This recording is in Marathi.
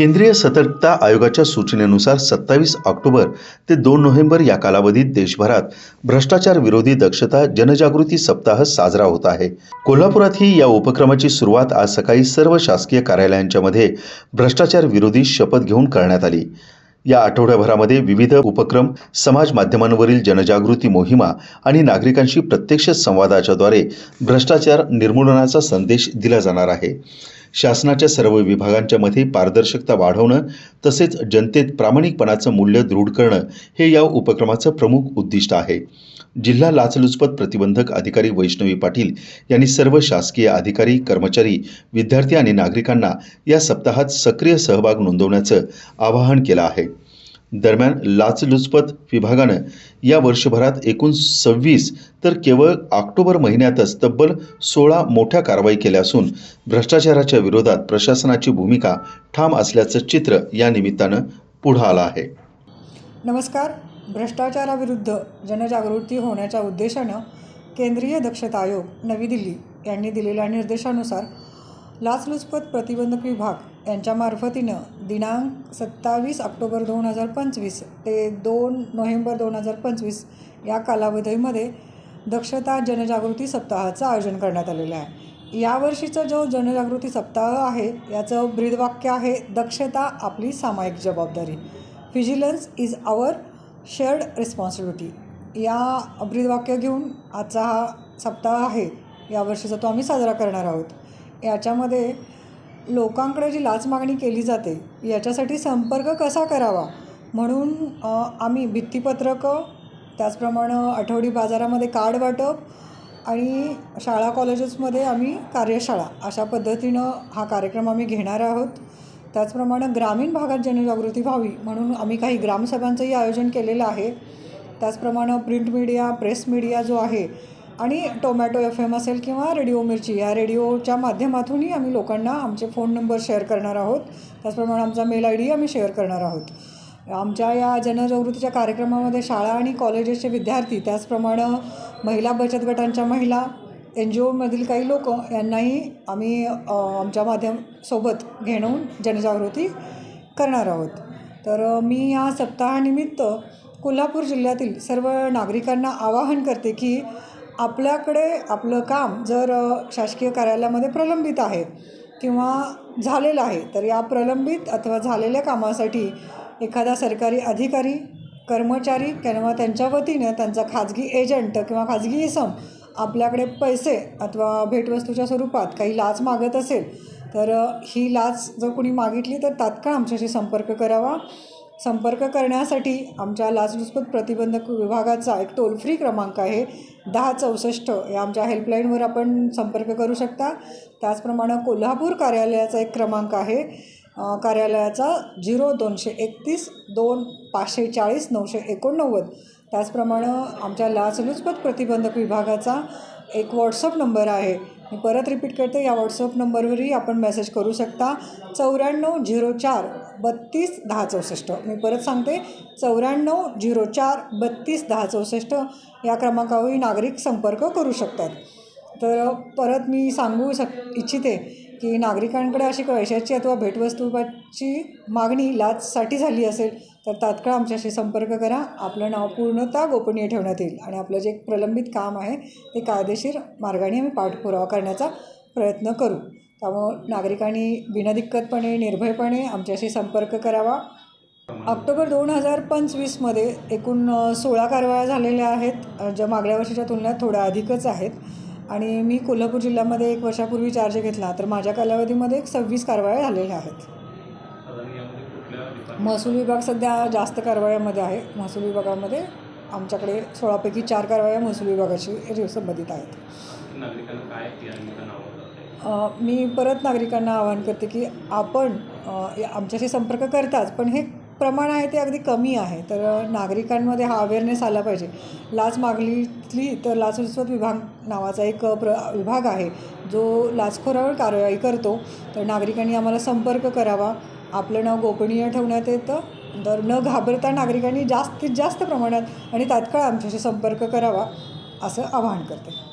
केंद्रीय सतर्कता आयोगाच्या सूचनेनुसार सत्तावीस ऑक्टोबर ते दोन नोव्हेंबर या कालावधीत देशभरात भ्रष्टाचार विरोधी दक्षता जनजागृती सप्ताह साजरा होत आहे. कोल्हापुरातही या उपक्रमाची सुरुवात आज सकाळी सर्व शासकीय कार्यालयांच्या मध्ये भ्रष्टाचार विरोधी शपथ घेऊन करण्यात आली. या आठवड्याभरामध्ये विविध उपक्रम समाज माध्यमांवरील जनजागृती मोहिमा आणि नागरिकांशी प्रत्यक्ष संवादाच्याद्वारे भ्रष्टाचार निर्मूलनाचा संदेश दिला जाणार आहे. शासनाच्या सर्व विभागांच्या मध्ये पारदर्शकता वाढवणं तसेच जनतेत प्रामाणिकपणाचं मूल्य दृढ करणं हे या उपक्रमाचं प्रमुख उद्दिष्ट आहे. जिल्हा लाचलुचपत प्रतिबंधक अधिकारी वैष्णवी पाटील यांनी सर्व शासकीय अधिकारी कर्मचारी विद्यार्थी आणि नागरिकांना या सप्ताहात सक्रिय सहभाग नोंदवण्याचं आवाहन केलं आहे. दरम्यान लाचलुचपत विभागानं या वर्षभरात एकूण सव्वीस तर केवळ ऑक्टोबर महिन्यातच तब्बल सोळा मोठ्या कारवाई केल्या असून भ्रष्टाचाराच्या विरोधात प्रशासनाची भूमिका ठाम असल्याचं चित्र या निमित्तानं पुढं आलं आहे. नमस्कार. भ्रष्टाचाराविरुद्ध जनजागृती होण्याच्या उद्देशानं केंद्रीय दक्षता आयोग नवी दिल्ली यांनी दिलेल्या निर्देशानुसार लाचलुचपत प्रतिबंधक विभाग यांच्या मार्फतीनं दिनांक सत्तावीस ऑक्टोबर दोन हजार पंचवीस ते दोन नोव्हेंबर दोन हजार पंचवीस या कालावधीमध्ये दक्षता जनजागृती सप्ताहाचं आयोजन करण्यात आलेलं आहे. यावर्षीचा जो जनजागृती सप्ताह आहे याचं ब्रीदवाक्य आहे दक्षता आपली सामायिक जबाबदारी. Vigilance is our shared responsibility या ब्रीदवाक्य घेऊन आजचा हा सप्ताह आहे. यावर्षीचा तो आम्ही साजरा करणार आहोत. याच्यामध्ये लोकांकडे जी लाच मागणी केली जाते याच्यासाठी संपर्क कसा करावा? म्हणून आम्ही भित्तीपत्रकं त्याचप्रमाणे आठवडी बाजारामध्ये कार्ड वाटप आणि शाळा कॉलेजेसमध्ये आम्ही कार्यशाळा अशा पद्धतीनं हा कार्यक्रम आम्ही घेणार आहोत. त्याचप्रमाणे ग्रामीण भागात जनजागृती व्हावी म्हणून आम्ही काही ग्रामसभांचंही आयोजन केलेलं आहे. त्याचप्रमाणे प्रिंट मीडिया प्रेस मीडिया जो आहे आणि टोमॅटो एफ एम असेल किंवा रेडिओ मिरची या रेडिओच्या माध्यमातूनही आम्ही लोकांना आमचे फोन नंबर शेअर करणार आहोत. त्याचप्रमाणे आमचा मेल आय डी आम्ही शेअर करणार आहोत. आमच्या या जनजागृतीच्या कार्यक्रमामध्ये शाळा आणि कॉलेजेसचे विद्यार्थी त्याचप्रमाणे महिला बचत गटांच्या महिला एन जी ओमधील काही लोक यांनाही आम्ही आमच्या माध्यम सोबत घेणून जनजागृती करणार आहोत. तर मी या सप्ताहानिमित्त कोल्हापूर जिल्ह्यातील सर्व नागरिकांना आवाहन करते की आपल्याकडे आपलं काम जर शासकीय कार्यालयामध्ये प्रलंबित आहे किंवा झालेलं आहे तर या प्रलंबित अथवा झालेल्या कामासाठी एखादा सरकारी अधिकारी कर्मचारी किंवा त्यांच्या वतीनं त्यांचा खाजगी एजंट किंवा खाजगी इसम आपल्याकडे पैसे अथवा भेटवस्तूच्या स्वरूपात काही लाच मागत असेल तर ही लाच जर कोणी मागितली तर तात्काळ आमच्याशी संपर्क करावा. संपर्क करण्यासाठी आमच्या लाचलुचपत प्रतिबंधक विभागाचा एक टोल फ्री क्रमांक आहे दहा चौसष्ट. या आमच्या हेल्पलाईनवर आपण संपर्क करू शकता. त्याचप्रमाणे कोल्हापूर कार्यालयाचा एक क्रमांक आहे कार्यालयाचा झिरो दोनशे एकतीस दोन पाचशे चाळीस नऊशे एकोणनव्वद. त्याचप्रमाणे आमच्या लाचलुचपत प्रतिबंधक विभागाचा एक व्हॉट्सअप नंबर आहे. मी परत रिपीट करते या व्हॉट्सअप नंबरवरही आपण मेसेज करू शकता. चौऱ्याण्णव झिरो चार बत्तीस दहा चौसष्ट. मी परत सांगते चौऱ्याण्णव झिरो चार बत्तीस दहा चौसष्ट या क्रमांकावरही नागरिक संपर्क करू शकतात. तर परत मी सांगू शक इच्छिते की नागरिकांकडे अशी पैशाची अथवा भेटवस्तूची मागणी लाचसाठी झाली असेल तर तात्काळ आमच्याशी संपर्क करा. आपलं नाव पूर्णतः गोपनीय ठेवण्यात येईल आणि आपलं जे प्रलंबित काम आहे ते कायदेशीर मार्गाने आम्ही पाठपुरावा करण्याचा प्रयत्न करू. त्यामुळं नागरिकांनी बिनदिक्कतपणे निर्भयपणे आमच्याशी संपर्क करावा. ऑक्टोबर दोन हजार पंचवीसमध्ये एकूण सोळा कारवाया झालेल्या आहेत ज्या मागल्या वर्षीच्या तुलनेत थोड्या अधिकच आहेत. आणि मी कोल्हापूर जिल्ह्यामध्ये एक वर्षापूर्वी चार्ज घेतला तर माझ्या कालावधीमध्ये एक सव्वीस कारवाया झालेल्या आहेत. महसूल विभाग सध्या जास्त कारवायामध्ये आहे. महसूल विभागामध्ये आमच्याकडे सोळापैकी चार कारवाया महसूल विभागाशी संबंधित आहेत. मी परत नागरिकांना आवाहन करते की आपण या- आमच्याशी संपर्क करताच पण हे प्रमाण आहे ते अगदी कमी आहे. तर नागरिकांमध्ये हा अवेअरनेस आला पाहिजे. लाच मागलीतली तर लाचलुचपत विभाग नावाचा एक प्र विभाग आहे जो लाचखोरावर कारवाई करतो. तर नागरिकांनी आम्हाला संपर्क करावा. आपलं नाव गोपनीय ठेवण्यात येतं. तर न घाबरता नागरिकांनी जास्तीत जास्त प्रमाणात आणि तात्काळ आमच्याशी संपर्क करावा असं आवाहन करते.